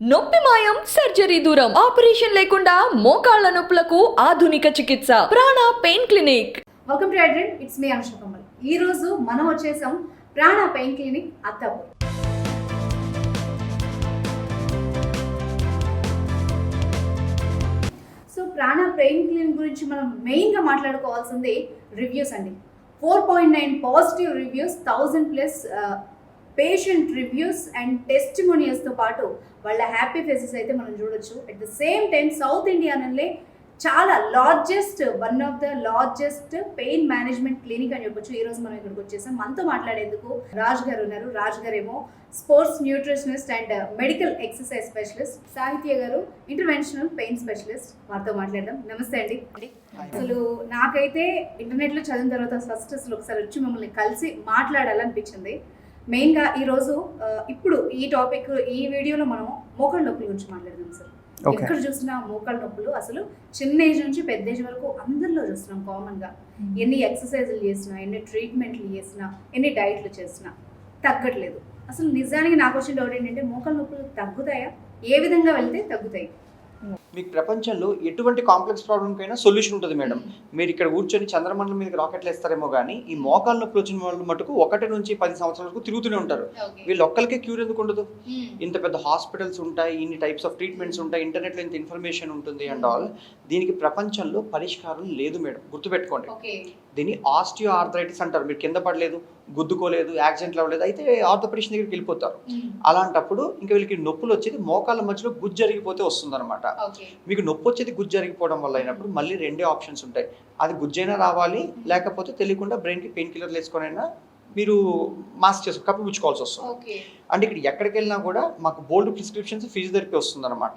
నొప్పి మాయం సర్జరీ దూరం ఆపరేషన్ లేకుండా మోకాళ్ళ నొప్పులకు ఆధునిక చికిత్స. Prana pain clinic. Welcome to అడ్రెంట్ it's me Anusha Kamal ఈ రోజు మనం వచ్చేసాం Prana pain clinic Attapur so Prana pain clinic గురించి మనం మెయిన్గా మాట్లాడుకోవాల్సింది రివ్యూస్ అండి. Four point nine positive reviews thousand plus patient reviews and టెస్టిమోనియల్స్తో పాటు వాళ్ళ హ్యాపీ ఫేసెస్ అయితే మనం చూడొచ్చు. At the same time south ఇండియానల్లే చాలా largest one of the largest pain management clinic అని చెప్పొచ్చు. ఈ రోజు మనం ఇక్కడికి వచ్చేసాం. మనతో మాట్లాడేందుకు రాజ్ గారు ఉన్నారు. రాజ్ గారు ఏమో sports nutritionist and medical exercise specialist Sahitya గారు ఇంటర్వెన్షనల్ పెయిన్ స్పెషలిస్ట్ వారితో మాట్లాడదాం. నమస్తే అండి. అసలు నాకైతే ఇంటర్నెట్లో చదివిన తర్వాత ఫస్ట్ అసలు ఒకసారి వచ్చి మిమ్మల్ని కలిసి మాట్లాడాలనిపించింది. మెయిన్గా ఈరోజు ఇప్పుడు ఈ టాపిక్ ఈ వీడియోలో మనం మోకాళ్ళ నొప్పుల గురించి మాట్లాడదాం సార్. ఎక్కడ చూసినా మోకాళ్ళ నొప్పులు అసలు చిన్న ఏజ్ నుంచి పెద్ద ఏజ్ వరకు అందరిలో చూస్తున్నాం కామన్గా ఎన్ని ఎక్సర్సైజులు చేసినా ఎన్ని ట్రీట్మెంట్లు చేసినా ఎన్ని డైట్లు చేసినా తగ్గట్లేదు. అసలు నిజానికి నాకు వచ్చిన డౌట్ ఏంటంటే మోకాళ్ళ నొప్పులు తగ్గుతాయా? ఏ విధంగా వెళ్తే తగ్గుతాయి? మీకు ప్రపంచంలో ఎటువంటి కాంప్లెక్స్ ప్రాబ్లంకైనా సొల్యూషన్ ఉంటుంది మేడం. మీరు ఇక్కడ కూర్చొని చంద్రమండలం మీదకి రాకెట్లు వేస్తారేమో కానీ ఈ మోకాళ్ళ నొప్పులు వచ్చిన వాళ్ళు మటుకు ఒకటి నుంచి పది సంవత్సరాల వరకు తిరుగుతూనే ఉంటారు. వీళ్ళు ఒక్కరికే క్యూర్ ఎందుకు ఉండదు? ఇంత పెద్ద హాస్పిటల్స్ ఉంటాయి ఇన్ని టైప్స్ ఆఫ్ ట్రీట్మెంట్స్ ఉంటాయి ఇంటర్నెట్లో ఇంత ఇన్ఫర్మేషన్ ఉంటుంది అండ్ ఆల్. దీనికి ప్రపంచంలో పరిష్కారం లేదు మేడం. గుర్తుపెట్టుకోండి. దీన్ని ఆస్టియో ఆర్థరైటిస్ అంటారు. మీరు కింద పడలేదు గుద్దుకోలేదు యాక్సిడెంట్లు అవ్వలేదు అయితే ఆర్థోపెడిషన్ దగ్గరికి వెళ్ళిపోతారు. అలాంటప్పుడు ఇంకా వీళ్ళకి నొప్పులు వచ్చేది మోకాళ్ళ మధ్యలో గుజ్జు జరిగిపోతే వస్తుందన్నమాట మీకు నొప్పి వచ్చేది గుజ్జు జరిగిపోవడం వల్ల అయినప్పుడు మళ్ళీ రెండే ఆప్షన్స్ ఉంటాయి. అది గుజ్జైనా రావాలి లేకపోతే తెలియకుండా బ్రెయిన్కి పెయిన్ కిల్లర్లు వేసుకొనైనా మీరు మాస్క్ చేసు కప్పి పుచ్చుకోవాల్సి వస్తుంది అంటే ఇక్కడ ఎక్కడికి వెళ్ళినా కూడా మాకు బోల్డ్ ప్రిస్క్రిప్షన్స్ ఫిజియోథెరపీ వస్తుంది అనమాట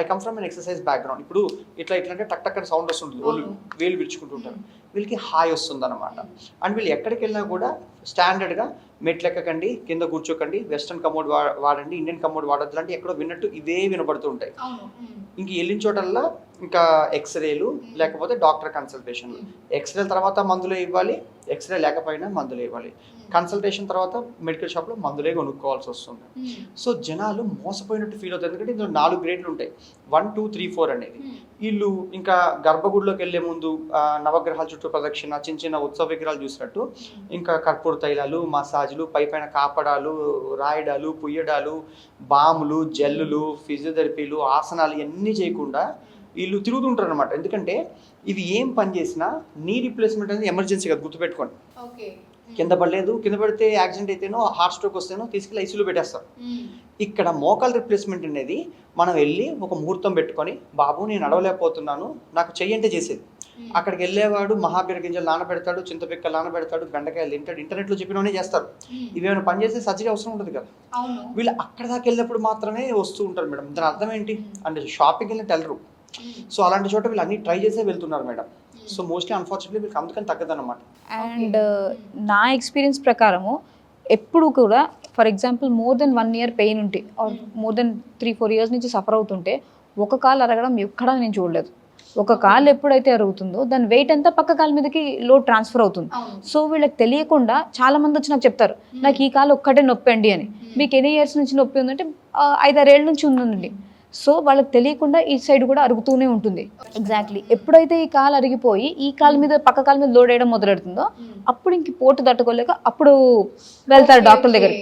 I come from an exercise background ఇప్పుడు ఇట్లా ఇట్లా అంటే టక్ టక్ అని సౌండ్ వస్తుంటుంది వాళ్ళు. వేలు విరుచుకుంటుంటారు వీళ్ళకి హాయ్ వస్తుంది అనమాట అండ్ వీళ్ళు ఎక్కడికి వెళ్ళినా కూడా స్టాండర్డ్గా మెట్లు ఎక్కకండి కింద కూర్చోకండి వెస్ట్రన్ కమోడ్ వాడండి ఇండియన్ కమోడ్ వాడద్దు అంటే ఎక్కడో విన్నట్టు ఇవే వినబడుతూ ఉంటాయి. అవును. ఇంక వెళ్ళిన చోటల్లా ఇంకా ఎక్స్రేలు లేకపోతే డాక్టర్ కన్సల్టేషన్లు ఎక్స్రే తర్వాత మందులు ఇవ్వాలి ఎక్స్రే లేకపోయినా మందులు ఇవ్వాలి. కన్సల్టేషన్ తర్వాత మెడికల్ షాప్లో మందులే కొనుక్కోవాల్సి వస్తుంది. సో జనాలు మోసపోయినట్టు ఫీల్ అవుతారు. ఎందుకంటే ఇందులో నాలుగు గ్రేడ్లు ఉంటాయి. వన్ టూ త్రీ ఫోర్ అనేది. వీళ్ళు ఇంకా గర్భగుడిలోకి వెళ్ళే ముందు నవగ్రహాల చుట్టూ ప్రదక్షిణ చిన్న చిన్న ఉత్సవ విగ్రహాలు చూసినట్టు ఇంకా కర్పూర తైలాలు మసాజులు పై పైన కాపడాలు రాయడాలు పుయ్యడాలు బాములు జల్లులు ఫిజియోథెరపీలు ఆసనాలు ఇవన్నీ చేయకుండా వీళ్ళు తిరుగుతుంటారు అనమాట ఎందుకంటే ఇవి ఏం పని చేసినా నీ రిప్లేస్మెంట్ అనేది ఎమర్జెన్సీ కదా గుర్తుపెట్టుకోండి కింద పడలేదు కింద పడితే యాక్సిడెంట్ అయితేనో హార్ట్ స్ట్రోక్ వస్తేనో తీసుకెళ్ళి ఐసీలో పెట్టేస్తారు. ఇక్కడ మోకాల్ రిప్లేస్మెంట్ అనేది మనం వెళ్ళి ఒక ముహూర్తం పెట్టుకొని బాబు నేను నడవలేకపోతున్నాను నాకు చెయ్యంటే చేసేది. అక్కడికి వెళ్ళేవాడు మహాబీర గింజలు నానబెడతాడు చింతపిక్కలు నానబెడతాడు బెండకాయలు తింటాడు ఇంటర్నెట్లో చెప్పినవనే చేస్తారు. ఇవేమైనా పని చేస్తే సర్జరీ అవసరం ఉంటుంది కదా. వీళ్ళు అక్కడ దాకా వెళ్ళినప్పుడు మాత్రమే వస్తూ ఉంటారు మేడం. దాని అర్థం ఏంటి? అంటే షాపింగ్ వెళ్ళి వెళ్ళరు సో అలాంటి చోట వీళ్ళు అన్ని ట్రై చేసే వెళ్తున్నారు మేడం. సో మోస్ట్లీ అన్ఫార్చునేట్లీ వీళ్ళకి అందుకని తగ్గదన్నమాట. అండ్ నా ఎక్స్పీరియన్స్ ప్రకారము ఎప్పుడు కూడా for example more than one year pain ఉంటే or more than three four years నుంచి సఫర్ అవుతుంటే ఒక కాలు అరగడం ఎక్కడా నేను చూడలేదు. ఒక కాలు ఎప్పుడైతే అరుగుతుందో దాని వెయిట్ అంతా పక్క కాలు మీదకి లోడ్ ట్రాన్స్ఫర్ అవుతుంది. సో వీళ్ళకి తెలియకుండా చాలా మంది వచ్చి నాకు చెప్తారు నాకు ఈ కాలు ఒక్కటే నొప్పి అండి అని. మీకు ఎన్ని ఇయర్స్ నుంచి నొప్పి ఉందంటే "ఆ, ఐదారేళ్ళ నుంచి ఉందండి. సో వాళ్ళకి తెలియకుండా ఈ సైడ్ కూడా అరుగుతూనే ఉంటుంది. ఎగ్జాక్ట్లీ ఎప్పుడైతే ఈ కాలు అరిగిపోయి ఈ కాలు మీద పక్క కాలు మీద లోడ్ వేయడం మొదలెడుతుందో అప్పుడు ఇంక పోటు తట్టుకోలేక అప్పుడు వెళ్తారు డాక్టర్ దగ్గర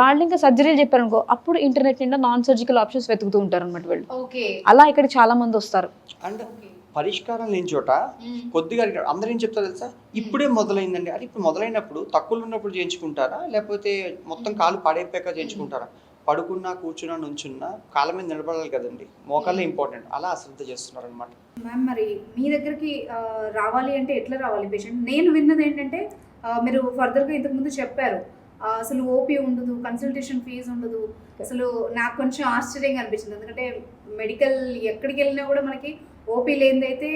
వాళ్ళు ఇంకా సర్జరీలు చెప్పారనుకో అప్పుడు ఇంటర్నెట్ నిండా నాన్ సర్జికల్ ఆప్షన్స్ వెతుకుతూ ఉంటారు అనమాట వీళ్ళు. ఓకే అలా ఇక్కడ చాలా మంది వస్తారు. అండ్ పరిష్కారం లేని చోట కొద్దిగా అడిగాడు. అందరూ ఏం చెప్తారు తెలుసా? ఇప్పుడే మొదలైందండి. అది ఇప్పుడు మొదలైనప్పుడు తక్కువలో ఉన్నప్పుడు చేయించుకుంటారా? లేకపోతే మొత్తం కాలు పాడైపోయాక చేయించుకుంటారా? పడుకున్నా కూర్చున్నా నుంచున్నా కాళ్ళ మీద నిలబడాలి కదండి. మోకాళ్ళే ఇంపార్టెంట్ అలా అశ్రద్ధ చేస్తున్నారు అనమాట మ్యామ్ మరి మీ దగ్గరికి రావాలి అంటే ఎట్లా రావాలి పేషెంట్ నేను విన్నది ఏంటంటే మీరు ఫర్దర్గా ఇంతకుముందు చెప్పారు. అసలు ఓపీ ఉండదు కన్సల్టేషన్ ఫీజు ఉండదు. అసలు నాకు కొంచెం ఆశ్చర్యంగా అనిపించింది. ఎందుకంటే మెడికల్ ఎక్కడికి వెళ్ళినా కూడా మనకి ఓపీ లేనిదైతే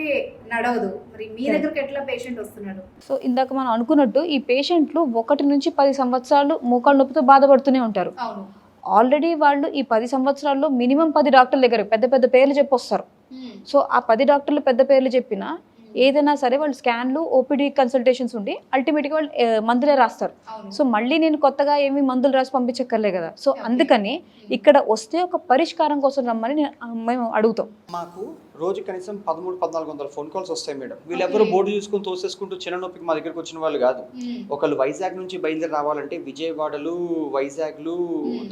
నడవదు. మరి మీ దగ్గరికి ఎట్లా పేషెంట్ వస్తున్నాడు? సో ఇందాక మనం అనుకున్నట్టు ఈ పేషెంట్లు ఒకటి నుంచి పది సంవత్సరాలు మోకాళ్ళ నొప్పితో బాధపడుతూనే ఉంటారు. అవును. ఆల్రెడీ వాళ్ళు ఈ పది సంవత్సరాల్లో మినిమం పది డాక్టర్ల దగ్గర పెద్ద పెద్ద పేర్లు చెప్పొస్తారు. సో ఆ పది డాక్టర్లు పెద్ద పేర్లు చెప్పినా ఏదైనా సరే వాళ్ళు స్కాన్లు ఓపీడీ కన్సల్టేషన్స్ ఉండి అల్టిమేట్గా వాళ్ళు మందులే రాస్తారు. సో మళ్ళీ నేను కొత్తగా ఏమి మందులు రాసి పంపించక్కర్లే కదా. సో అందుకని ఇక్కడ వస్తే ఒక పరిష్కారం కోసం రమ్మని మేము అడుగుతాం. మాకు రోజు కనీసం పదమూడు పద్నాలుగు వందల ఫోన్ కాల్స్ వస్తాయి మేడం. వీళ్ళెవరు బోర్డు చూసుకొని తోసేసుకుంటూ చిన్న నొప్పికి మా దగ్గరకు వచ్చిన వాళ్ళు కాదు. ఒకళ్ళు వైజాగ్ నుంచి బయలుదేరి రావాలంటే విజయవాడలు వైజాగ్లు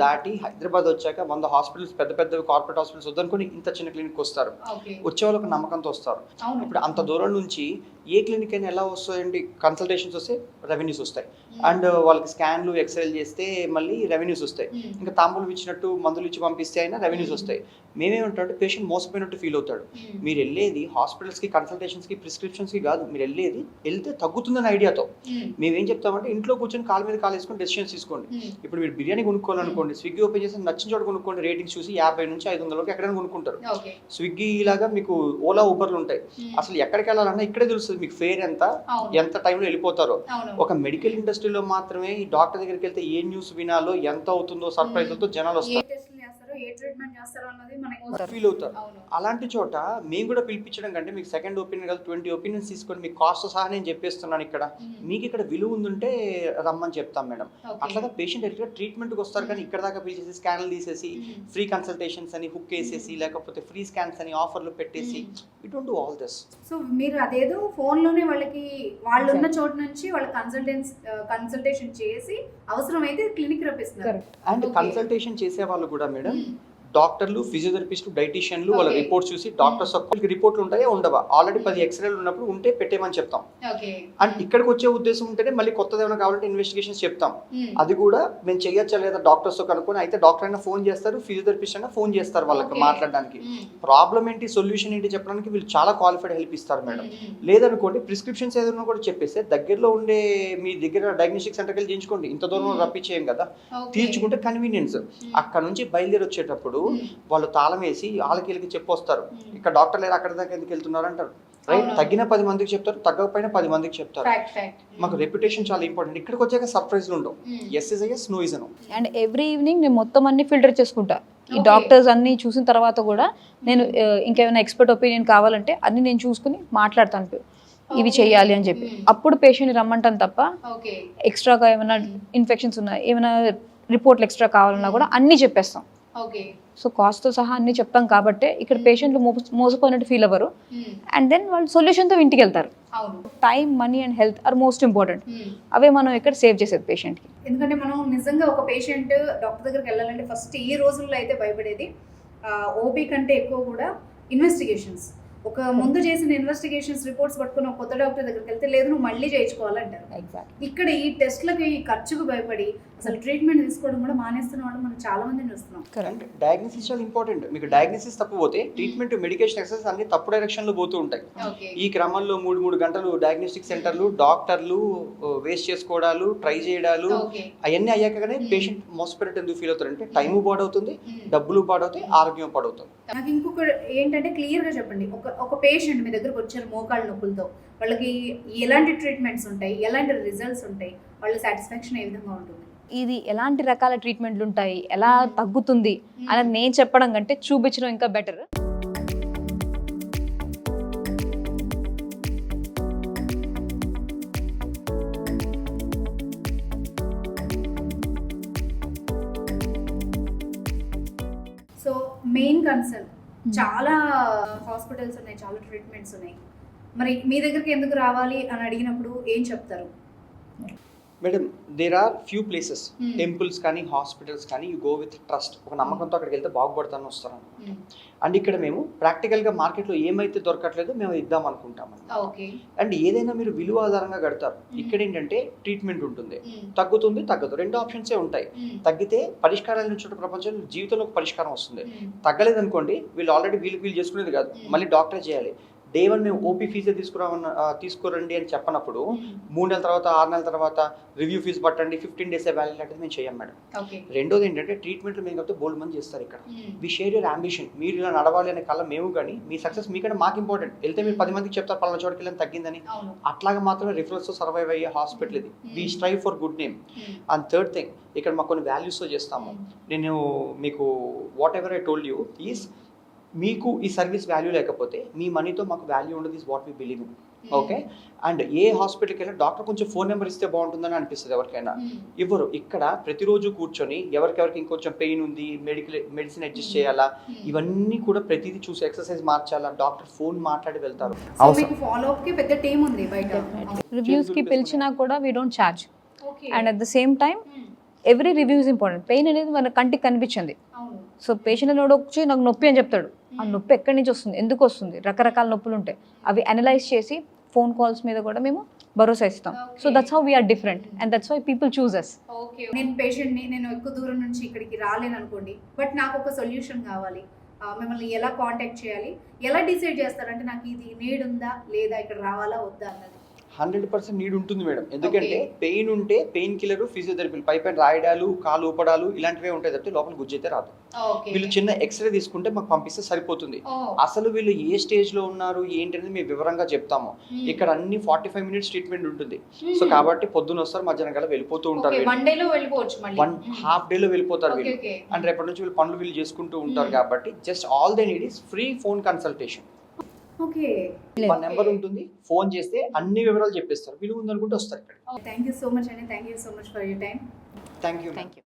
దాటి హైదరాబాద్ వచ్చాక వంద హాస్పిటల్స్ పెద్ద పెద్ద కార్పొరేట్ హాస్పిటల్స్ వద్దనుకొని ఇంత చిన్న క్లినిక్ వస్తారు. ఓకే. వచ్చే వాళ్ళకి నమ్మకంతో వస్తారు. అవును. ఇప్పుడు అంత దూరం నుంచి ఏ క్లినిక్ అయినా ఎలా వస్తాయండి? కన్సల్టేషన్స్ వస్తే రెవెన్యూస్ వస్తాయి. అండ్ వాళ్ళకి స్కాన్లు ఎక్స్రేలు చేస్తే మళ్ళీ రెవెన్యూస్ వస్తాయి. ఇంకా తాంబూలం ఇచ్చినట్టు మందులు ఇచ్చి పంపిస్తే అయినా రెవెన్యూస్ వస్తాయి. మేమేమంటామంటే పేషెంట్ మోసపోయినట్టు ఫీల్ అవుతాడు. మీరు వెళ్ళేది హాస్పిటల్స్కి కన్సల్టేషన్స్కి ప్రిస్క్రిప్షన్స్కి కాదు. మీరు వెళ్ళేది వెళ్తే తగ్గుతుందని ఐడియాతో మేమేం చెప్తామంటే ఇంట్లో కూర్చొని కాలు మీద కాలు వేసుకొని డెసిషన్స్ తీసుకోండి. ఇప్పుడు మీరు బిర్యానీ కొనుక్కోవాలనుకోండి స్విగ్గీ ఓపెన్ చేసి నచ్చిన చోట కొనుక్కోండి రేటింగ్స్ చూసి యాభై నుంచి ఐదు వందల వరకు ఎక్కడైనా కొనుక్కుంటారు. స్విగ్గీ లాగా మీకు ఓలా ఊబర్లు ఉంటాయి. అసలు ఎక్కడికి వెళ్ళాలన్నా ఇక్కడే తెలుస్తుంది. మీకు ఫేర్ ఎంత? ఎంత టైంలో వెళ్ళిపోతారో. ఒక మెడికల్ ఇండస్ట్రీలో మాత్రమే ఈ డాక్టర్ దగ్గరికి వెళ్తే ఏ న్యూస్ వినాలో ఎంత అవుతుందో సర్ప్రైజ్ అవుతుందో జనాలు వస్తారు టెస్ట్లు చేస్తారో ఏ ట్రీట్మెంట్ చేస్తారో అన్నది మనకి ఫీల్ అవుతారు అలాంటి చోట మేము కూడా పిలిపించడం కంటే మీకు సెకండ్ ఒపీనియన్ కాదు ట్వంటీ ఒపీనియన్స్ తీసుకొని మీకు కాస్ట్ సహా నేను చెప్పేస్తున్నాను ఇక్కడ. మీకు ఇక్కడ విలువ ఉందంటే రమ్మని చెప్తాం మేడం. అట్లాగా పేషెంట్ డైరెక్ట్గా ట్రీట్మెంట్కి వస్తారు కానీ ఇక్కడ దాకా పిలిచేసి స్కాన్లు తీసేసి ఫ్రీ కన్సల్టేషన్స్ అని హుక్ వేసేసి లేకపోతే ఫ్రీ స్కాన్స్ అని ఆఫర్లు పెట్టేసి we don't do all this so మీరు అదేదో ఫోన్లోనే వాళ్ళకి వాళ్ళు ఉన్న చోటు నుంచి వాళ్ళ కన్సల్టెన్స్ కన్సల్టేషన్ చేసి అవసరమైతే క్లినిక్ రప్పిస్తున్నారు. అండ్. కన్సల్టేషన్ చేసే వాళ్ళు కూడా మేడం డాక్టర్లు ఫిజియోథెరపిస్టు డైటీషియన్లు వాళ్ళ. రిపోర్ట్స్ చూసి డాక్టర్స్ ఒక్కరికి రిపోర్ట్లు ఉంటాయా ఉండవా? ఆల్రెడీ పది ఎక్స్రేలు ఉన్నప్పుడు ఉంటే పెట్టేమని చెప్తాం. అండ్ ఇక్కడికి వచ్చే ఉద్దేశం ఉంటేనే మళ్ళీ కొత్తది ఏమైనా కావాలంటే ఇన్వెస్టిగేషన్స్ చెప్తాం. అది కూడా మేము చేయొచ్చా లేదా డాక్టర్స్తో కనుక్కొని అయితే డాక్టర్ అయినా ఫోన్ చేస్తారు ఫిజియోథెరపిస్ట్ అయినా ఫోన్ చేస్తారు వాళ్ళకి. మాట్లాడడానికి. ప్రాబ్లం ఏంటి సొల్యూషన్ ఏంటి చెప్పడానికి వీళ్ళు చాలా క్వాలిఫైడ్ హెల్ప్ ఇస్తారు మేడం. లేదనుకోండి ప్రిస్క్రిప్షన్స్ ఏదైనా కూడా చెప్పేస్తే దగ్గరలో ఉండే మీ దగ్గర డయాగ్నోస్టిక్ సెంటర్కి వెళ్ళి చేయించుకోండి. ఇంత దూరం. రప్పించేయం కదా. తీర్చుకుంటే కన్వీనియన్స్ అక్కడ నుంచి బయలుదేరి వచ్చేటప్పుడు వాళ్ళు తాళం వేసి వాళ్ళకి వీళ్ళకి చెప్పొస్తారు. ఇక్కడ డాక్టర్ లేరు అక్కడ దాకా ఎందుకు వెళ్తున్నారు అంటారు. రైట్. తగ్గిన పది మందికి చెప్తారు తగ్గకపోయినా పది మందికి చెప్తారు. ఫ్యాక్ట్ ఫ్యాక్ట్ మాకు రెప్యుటేషన్ చాలా ఇంపార్టెంట్ ఇక్కడికి వచ్చాక సర్ప్రైజ్లు ఉండవు. Yes is yes no is no and every evening నేను మొత్తం అన్ని ఫిల్టర్ చేసుకుంటా. ఈ. డాక్టర్స్ అన్ని చూసిన తర్వాత కూడా నేను ఆ, ఇంకేమైనా ఎక్స్పర్ట్ ఒపీనియన్ కావాలంటే అన్ని నేను చూసుకుని మాట్లాడతాను. ఇవి. చేయాలి అని చెప్పి. అప్పుడు పేషెంట్ రమ్మంటాను తప్ప ఓకే ఎక్స్ట్రాగా ఏమైనా ఇన్ఫెక్షన్స్ ఉన్నాయి ఏమైనా రిపోర్ట్లు ఎక్స్ట్రా కావాలన్నా కూడా అన్నీ చెప్పేస్తాం. సో కాస్ట్తో సహా అన్నీ చెప్తాం కాబట్టి ఇక్కడ పేషెంట్లు మోసపోయినట్టు ఫీల్ అవ్వరు. అండ్ దెన్ వాళ్ళు సొల్యూషన్తో ఇంటికి వెళ్తారు time money and health are most important Hmm. అవే మనం ఇక్కడ సేవ్ చేసేది పేషెంట్కి ఎందుకంటే మనం నిజంగా ఒక పేషెంట్ డాక్టర్ దగ్గరికి వెళ్ళాలంటే ఫస్ట్ ఈ రోజుల్లో అయితే భయపడేది ఓపీ కంటే ఎక్కువ కూడా ఇన్వెస్టిగేషన్స్ ఒక ముందు చేసిన ఇన్వెస్టిగేషన్స్ రిపోర్ట్స్ పట్టుకుని ఒక కొత్త డాక్టర్ దగ్గరికి వెళ్తే లేదు నువ్వు మళ్ళీ చేయించుకోవాలంటారు. ఎగ్జాక్ట్ ఇక్కడ ఈ టెస్ట్లకి ఈ ఖర్చుకు భయపడి అసల్ ట్రీట్మెంట్ తీసుకోవడం కూడా మానేస్తున్న వాళ్ళు మనం చాలా మందిని చూస్తున్నాం అండ్ డయాగ్నోసిస్ చాలా ఇంపార్టెంట్ మీకు డయాగ్నోసిస్ తప్పు పోతే ట్రీట్మెంట్ మెడికేషన్ ఎక్సర్సైజ్ అన్ని తప్పు డైరెక్షన్లో పోతూ ఉంటాయి. ఓకే ఈ క్రమంలో మూడు మూడు గంటలు డయాగ్నోస్టిక్ సెంటర్లు డాక్టర్లు వేస్ట్ చేసుకోవడాలు ట్రై చేయడాలు అవన్నీ అయ్యాకనే పేషెంట్ మోసపోయినట్టు ఎందుకు ఫీల్ అవుతారంటే టైము పాడవుతుంది డబ్బులు పాడవుతాయి ఆరోగ్యం పాడవుతుంది. నాకు ఇంకొక ఏంటంటే క్లియర్గా చెప్పండి. ఒక ఒక పేషెంట్ మీ దగ్గరకు వచ్చారు మోకాళ్ళ నొప్పులతో వాళ్ళకి ఎలాంటి ట్రీట్మెంట్స్ ఉంటాయి ఎలాంటి రిజల్ట్స్ ఉంటాయి వాళ్ళ సాటిస్ఫాక్షన్ ఏ విధంగా ఉంటుంది? ఇది ఎలాంటి రకాల ట్రీట్మెంట్లు ఉంటాయి ఎలా తగ్గుతుంది అనేది నేను చెప్పడం కంటే చూపించడం ఇంకా బెటర్ సో మెయిన్ కన్సర్న్ చాలా హాస్పిటల్స్ ఉన్నాయి చాలా ట్రీట్మెంట్స్ ఉన్నాయి. మరి మీ దగ్గరికి ఎందుకు రావాలి అని అడిగినప్పుడు ఏం చెప్తారు? Madam there are few places Hmm. Temples కానీ హాస్పిటల్స్ కానీ యూ గో విత్ ట్రస్ట్ ఒక నమ్మకంతో అక్కడికి వెళ్తే బాగుపడతాను వస్తాను అండ్ ఇక్కడ మేము ప్రాక్టికల్గా మార్కెట్లో ఏమైతే దొరకట్లేదో మేము ఇద్దాం అనుకుంటాం ఓకే అండ్ ఏదైనా మీరు విలువ ఆధారంగా కడతారు. ఇక్కడ ఏంటంటే ట్రీట్మెంట్ ఉంటుంది. తగ్గుతుంది తగ్గదు. రెండు ఆప్షన్సే ఉంటాయి. తగ్గితే పరిష్కారాల నుంచి ప్రపంచంలో జీవితంలో ఒక పరిష్కారం వస్తుంది. తగ్గలేదు అనుకోండి వీళ్ళు ఆల్రెడీ వీళ్ళు వీళ్ళు చేసుకునేది కాదు. Hmm. మళ్ళీ డాక్టరే చేయాలి. డే వన్ మేము ఓపీ ఫీజే తీసుకురామన్న ఆ, తీసుకురండి అని చెప్పనప్పుడు మూడు నెలల తర్వాత ఆరు నెలల తర్వాత రివ్యూ ఫీజు పట్టండి ఫిఫ్టీన్ డేస్ వ్యాలిడ్ అంటే మేము చేయం మేడం. రెండోది ఏంటంటే ట్రీట్మెంట్లు మేము కాబట్టి బోల్డ్ మంది చేస్తారు ఇక్కడ. వి షేర్ యూర్ అంబిషన్ మీరు ఇలా నడవాలి అనే కళ మేము కానీ మీ సక్సెస్ మీకంటే మాకు ఇంపార్టెంట్. వెళ్తే మీరు పది మందికి చెప్తారు పలానా చోటుకి వెళ్ళని తగ్గిందని. అట్లాగా మాత్రమే రిఫరెన్స్ సర్వైవ్ అయ్యే హాస్పిటల్ ఇది. We strive for good name and third thing ఇక్కడ మాకు కొన్ని వాల్యూస్తో చేస్తాము. నేను మీకు whatever I told you is మీకు ఈ సర్వీస్ వాల్యూ లేకపోతే మీ మనీతో మాకు వాల్యూ ఉండదు is what we believe in okay and ఏ హాస్పిటల్కి వెళ్ళినా డాక్టర్ కొంచెం ఫోన్ నెంబర్ ఇస్తే బాగుంటుందని అనిపిస్తుంది ఎవరికైనా. ఇవ్వరు. ఇక్కడ ప్రతిరోజు కూర్చొని ఎవరికెవరికి ఇంకొంచెం పెయిన్ ఉంది మెడికల్ మెడిసిన్ అడ్జస్ట్ చేయాలా ఇవన్నీ కూడా ప్రతిదీ చూసి ఎక్సర్సైజ్ మార్చాలా డాక్టర్ ఫోన్ మాట్లాడి వెళ్తారు. సో మీకు ఫాలో అప్కి పెద్ద టీం ఉంది బయట. రివ్యూస్కి పిలిచినా కూడా we don't charge okay and at the same time every review is important pain అనేది మన కంటికి కనిపించింది. అవును. సో పేషెంట్ నోడు వచ్చి నాకు నొప్పి అని చెప్తాడు. ఆ నొప్పి ఎక్కడి నుంచి వస్తుంది? ఎందుకు వస్తుంది? రకరకాల నొప్పులు ఉంటాయి. అవి అనలైజ్ చేసి ఫోన్ కాల్స్ మీద కూడా మేము భరోసా ఇస్తాం. So. That's how we're different and that's why people choose us okay నేను పేషెంట్ని నేను ఎక్కువ దూరం నుంచి ఇక్కడికి రాలేను అనుకోండి బట్ నాకు ఒక సొల్యూషన్ కావాలి. మిమ్మల్ని ఎలా కాంటాక్ట్ చేయాలి? ఎలా డిసైడ్ చేస్తారంటే నాకు ఇది నీడ్ ఉందా? లేదా? ఇక్కడ రావాలా? వద్దా? అన్నది. హండ్రెడ్ పర్సెంట్ నీడ్ ఉంటుంది మేడం. ఎందుకంటే. పెయిన్ ఉంటే పెయిన్ కిల్లర్ ఫిజియోథెరపీ పై పైన రాయడాలు కాలు ఊపడాలు ఇలాంటివే ఉంటాయి తప్పితే లోపల గుజ్జైతే రాదు. వీళ్ళు చిన్న ఎక్స్రే తీసుకుంటే మాకు పంపిస్తే సరిపోతుంది. అసలు వీళ్ళు ఏ స్టేజ్లో ఉన్నారు ఏంటి అనేది మేము వివరంగా చెప్తాము. ఇక్కడ అన్ని ఫార్టీ ఫైవ్ మినిట్స్ ట్రీట్మెంట్ ఉంటుంది. సో కాబట్టి పొద్దున వస్తారు మధ్యాహ్నం కల్లా వెళ్ళిపోతూ ఉంటారు. వన్ హాఫ్ డే లో వెళ్ళిపోతారు వీళ్ళు. అండ్ రేపటి నుంచి వీళ్ళు పనులు వీళ్ళు చేసుకుంటూ ఉంటారు. కాబట్టి just all they need is free phone consultation okay. మా నెంబర్ ఉంటుంది. ఫోన్ చేస్తే అన్ని వివరాలు చెప్పేస్తారు. వీళ్ళు ఉందనుకుంటే వస్తారు ఇక్కడ. థ్యాంక్ యూ సో మచ్ అండి. Thank you so much for your time thank you thank you